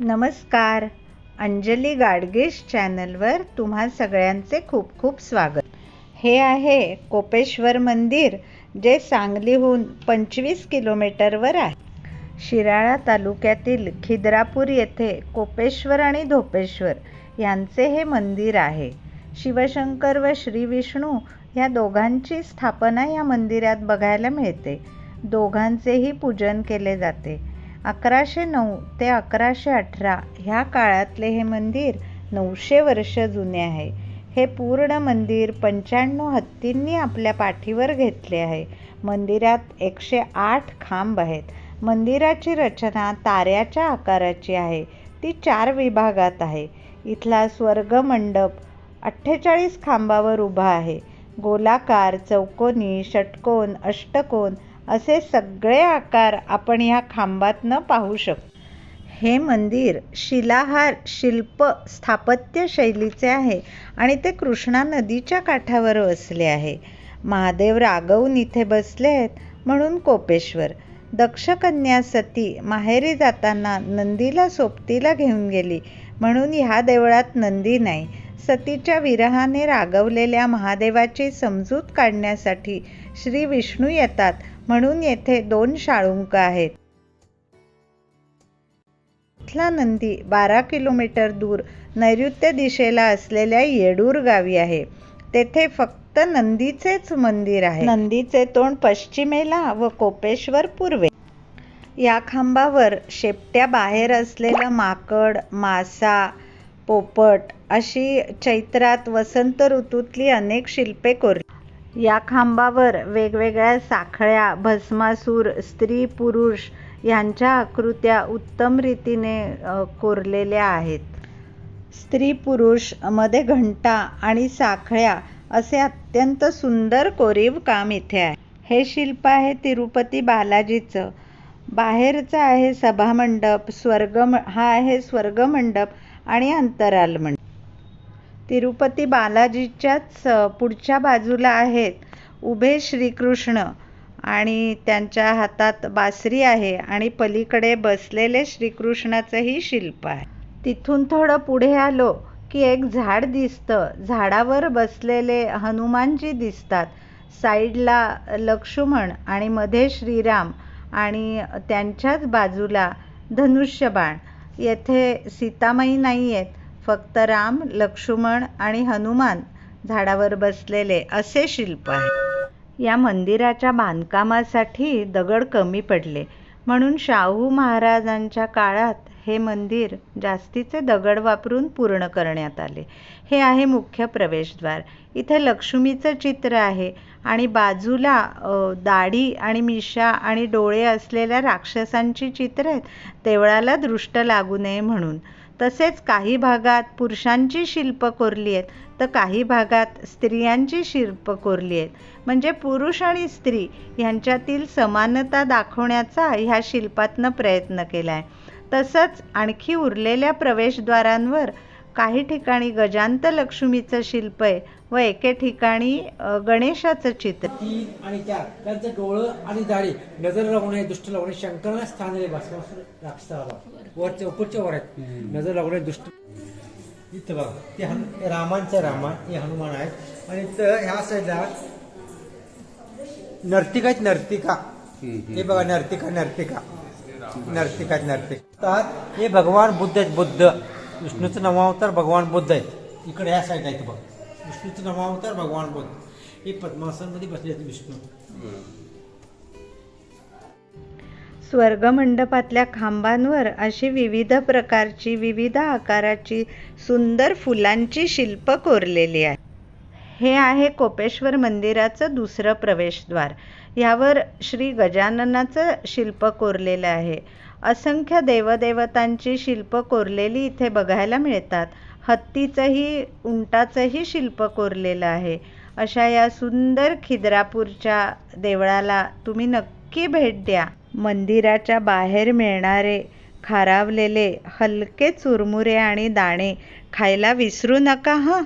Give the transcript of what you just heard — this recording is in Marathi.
नमस्कार. अंजली गाडगेश चॅनलवर तुम्हा सगळ्यांचे खूप खूप स्वागत. हे आहे कोपेश्वर मंदिर जे सांगलीहून पंचवीस किलोमीटरवर आहे. शिराळा तालुक्यातील खिद्रापूर येथे कोपेश्वर आणि धोपेश्वर यांचे हे मंदिर आहे. शिवशंकर व श्री विष्णू या दोघांची स्थापना या मंदिरात बघायला मिळते. दोघांचेही पूजन केले जाते. अकराशे नऊ ते अकराशे अठरा ह्या काळातले हे मंदिर नऊशे वर्ष जुने आहे. हे पूर्ण मंदिर पंच्याण्णव हत्तींनी आपल्या पाठीवर घेतले आहे. मंदिरात एकशे आठ खांब आहेत. मंदिराची रचना ताऱ्याच्या आकाराची आहे. ती चार विभागात आहे. इथला स्वर्गमंडप अठ्ठेचाळीस खांबावर उभा आहे. गोलाकार चौकोनी षटकोन अष्टकोन असे सगळे आकार आपण या खांबातनं पाहू शकतो. हे मंदिर शिलाहार शिल्प स्थापत्य शैलीचे आहे आणि ते कृष्णा नदीच्या काठावर वसले आहे. महादेव रागवून इथे बसले आहेत म्हणून कोपेश्वर. दक्षकन्या सती माहेरी जाताना नंदीला सोबतीला घेऊन गेली म्हणून ह्या देवळात नंदी नाही. सतीच्या विरहाने रागवलेल्या महादेवाची समजूत काढण्यासाठी श्री विष्णू येतात म्हणून येथे दोन शाळुंक आहेत. इथला नंदी बारा किलोमीटर दूर नैऋत्य दिशेला असलेल्या येडूर गावी आहे. तेथे फक्त नंदीचेच मंदिर आहे. नंदीचे तोंड पश्चिमेला व कोपेश्वर पूर्वे. या खांबावर शेपट्या बाहेर असलेलं माकड मासा पोपट अशी चैत्रात वसंत ऋतूतली अनेक शिल्पे कोरली. या खांबावर वेगवेगळ्या साखळ्या भस्मासूर स्त्री पुरुष यांच्या आकृत्या उत्तम रीतीने कोरलेल्या आहेत. स्त्री पुरुषमध्ये घंटा आणि साखळ्या असे अत्यंत सुंदर कोरीव काम इथे आहे. हे शिल्प आहे तिरुपती बालाजीचं. बाहेरचं आहे सभामंडप स्वर्ग हा आहे स्वर्गमंडप. आणि अंतराल मंडप तिरुपती बालाजीच्याच पुढच्या बाजूला आहेत उभे श्रीकृष्ण आणि त्यांच्या हातात बासरी आहे आणि पलीकडे बसलेले श्रीकृष्णाचंही शिल्प आहे. तिथून थोडं पुढे आलो की एक झाड दिसतं. झाडावर बसलेले हनुमानजी दिसतात. साईडला लक्ष्मण आणि मध्ये श्रीराम आणि त्यांच्याच बाजूला धनुष्यबाण. येथे सीतामाई नाही आहेत फक्त राम लक्ष्मण आणि हनुमान झाडावर बसलेले असे शिल्प आहे या मंदिराच्या बांधकामासाठी दगड कमी पडले म्हणून शाहू महाराजांच्या काळात हे मंदिर जास्तीचे दगड वापरून पूर्ण करण्यात आले. हे आहे मुख्य प्रवेशद्वार. इथे लक्ष्मीचं चित्र आहे आणि बाजूला दाढी आणि मिशा आणि डोळे असलेल्या राक्षसांची चित्र आहेत. देवळाला दृष्ट लागू नये म्हणून. तसेच काही भागात पुरुषांची शिल्प कोरली आहेत तर काही भागात स्त्रियांची शिल्प कोरली आहेत. म्हणजे पुरुष आणि स्त्री ह्यांच्यातील समानता दाखवण्याचा ह्या शिल्पातनं प्रयत्न केला आहे तसंच आणखी उरलेल्या प्रवेशद्वारांवर काही ठिकाणी गजांत लक्ष्मीचं शिल्प आहे व एके ठिकाणी गणेशाचं चित्र तीन आणि चार त्यांचं डोळं आणि दाढी नजर लावणे दुष्ट लावणे शंकराला स्थान भस्मासूर राक्षसाला वर आहेत नजर लावणे दुष्ट. इथं बघा ते हनु हे रामांचं रामा हे हनुमान आहेत. आणि इथं ह्या साईडला नर्तिका आहेत नर्तिका. हे बघा नर्तिका नर्तिका. नर्तिका आहेत नर्तिका तर हे भगवान बुद्ध आहेत बुद्ध. विष्णूचं नवावतार भगवान बुद्ध आहेत. इकडे ह्या साईड आहेत बघ. विष्णूचं नवावतार भगवान बुद्ध. हे पद्मासनमध्ये बसले आहेत विष्णू. स्वर्गमंडपातल्या खांबांवर अशी विविध प्रकारची विविध आकाराची सुंदर फुलांची शिल्प कोरलेली आहे हे आहे कोपेश्वर मंदिराचं दुसरं प्रवेशद्वार. यावर श्री गजाननाचं शिल्प कोरलेलं आहे. असंख्य देवदेवतांची शिल्प कोरलेली इथे बघायला मिळतात. हत्तीचंही उंटाचंही शिल्प कोरलेलं आहे. अशा या सुंदर खिद्रापूरच्या देवळाला तुम्ही नक्की भेट द्या. मंदिराच्या बाहेर मिळणारे खारावलेले हलके चुरमुरे आणि दाणे खायला विसरू नका हं?